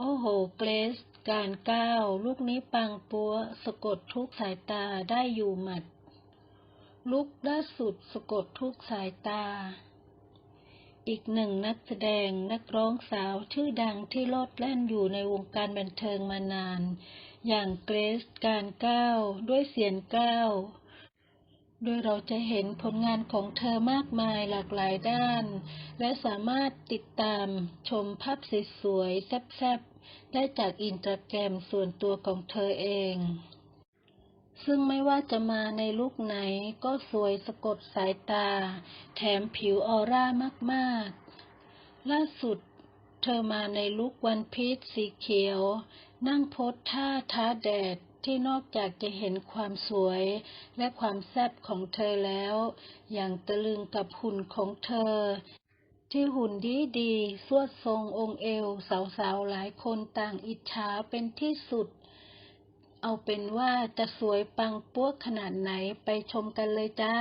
โอ้โห เกรซ การก้าว ลูกนี้ปังปัว สะกดทุกสายตาได้อยู่หมัด ลุกล่าสุดสะกดทุกสายตา อีกหนึ่งนักแสดงนักร้องสาวชื่อดังที่โลดแล่นอยู่ในวงการบันเทิงมานาน อย่างเกรซ การก้าว ด้วยเสียงก้าว โดยเราจะเห็นผลงานของเธอมากมายหลากหลายด้าน และสามารถติดตามชมภาพสวยๆแซ่บๆ ได้จากอินสตาแกรมส่วนตัวของเธอเอง ซึ่งไม่ว่าจะมาในลุคไหนก็สวยสะกดสายตา แถมผิวออร่ามากๆ ล่าสุดเธอมาในลุควันพีชสีเขียว นั่งโพสท่าท้าแดด ที่นอกจากจะเห็นความสวยและความแซ่บของเธอแล้ว อย่างตะลึงกับหุ่นของเธอ ที่หุ่นดีดีสวดทรงองค์เอว สาวๆหลายคนต่างอิจฉาเป็นที่สุด เอาเป็นว่าจะสวยปังปั้วขนาดไหนไปชมกันเลยจ้า